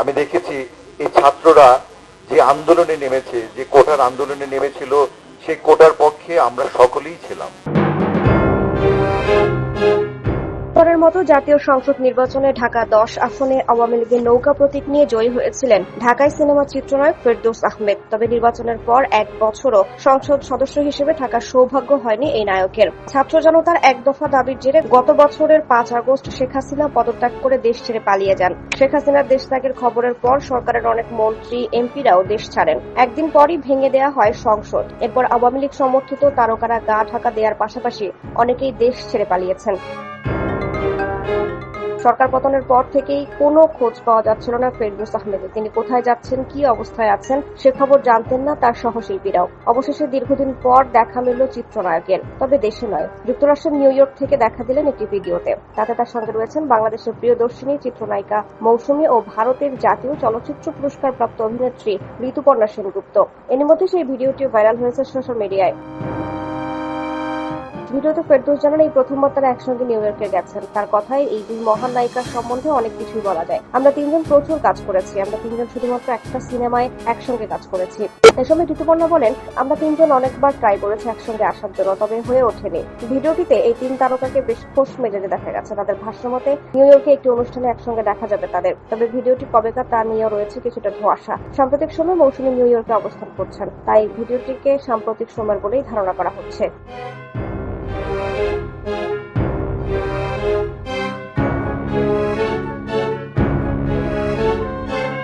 আমি দেখেছি এই ছাত্ররা যে আন্দোলনে নেমেছে, যে কোটার আন্দোলনে নেমেছিল, সেই কোটার পক্ষে আমরা সকলেই ছিলাম। মতো জাতীয় সংসদ নির্বাচনে ঢাকা দশ আসনে আওয়ামী লীগের নৌকা প্রতীক নিয়ে জয়ী হয়েছিলেন ঢাকায় সিনেমা চিত্রনায়ক ফেরদৌস আহমেদ। তবে নির্বাচনের পর এক বছরও সংসদ সদস্য হিসেবে থাকার সৌভাগ্য হয়নি এই নায়কের। ছাত্র জনতার এক দফা দাবির জেরে গত বছরের পাঁচ আগস্ট শেখ হাসিনা পদত্যাগ করে দেশ ছেড়ে পালিয়ে যান। শেখ হাসিনার দেশ ত্যাগের খবরের পর সরকারের অনেক মন্ত্রী, এমপিরাও দেশ ছাড়েন। একদিন পরই ভেঙে দেয়া হয় সংসদ। এরপর আওয়ামী লীগ সমর্থিত তারকারা গা ঢাকা দেওয়ার পাশাপাশি অনেকেই দেশ ছেড়ে পালিয়েছেন। সরকার পতনের পর থেকেই কোনো খোঁজ পাওয়া যাচ্ছিল না ফেরদৌস আহমেদের। তিনি কোথায় যাচ্ছেন, কি অবস্থায় আছেন, সে খবর জানতেন না তার সহশিল্পীরাও। অবশেষে দীর্ঘদিন পর দেখা মিলল চিত্রনায়কের, তবে দেশে নয়, যুক্তরাষ্ট্রের নিউ ইয়র্ক থেকে দেখা দিলেন একটি ভিডিওতে। তাতে তার সঙ্গে রয়েছেন বাংলাদেশের প্রিয়দর্শিনী, চিত্রনায়িকা মৌসুমী ও ভারতের জাতীয় চলচ্চিত্র পুরস্কার প্রাপ্ত অভিনেত্রী ঋতুপর্ণা সেনগুপ্ত। এর মধ্যে সেই ভিডিওটি ভাইরাল হয়েছে সোশ্যাল মিডিয়ায়। ভিডিওতে ফেরদৌস জানান, এই প্রথমবার তারা একসঙ্গে নিউ ইয়র্কে গেছেন। তার কথায়, এই দুই মহান নায়িকার সম্বন্ধে অনেক কিছুই বলা যায়। আমরা তিনজন প্রচুর কাজ করেছি। আমরা তিনজন শুধুমাত্র একটা সিনেমায় একসঙ্গে কাজ করেছি। এ সময় ঋতুপর্ণা বলেন, আমরা তিনজন অনেকবার ট্রাই করেছি একসঙ্গে আসার জন্য, তবে হয়ে ওঠেনি। ভিডিওটিতে এই তিন তারকাকে বেশ খোশ মেজাজে দেখা গেছে। তাদের ভাষ্যমতে, নিউ ইয়র্কে একটি অনুষ্ঠানে একসঙ্গে দেখা যাবে তাদের। তবে ভিডিওটি কবেকার তা নিয়েও রয়েছে কিছুটা ধোঁয়াশা। সাম্প্রতিক সময় মৌসুমী নিউ ইয়র্কে অবস্থান করছেন। তাই ভিডিওটিকে সাম্প্রতিক সময়ের বলেই ধারণা করা হচ্ছে।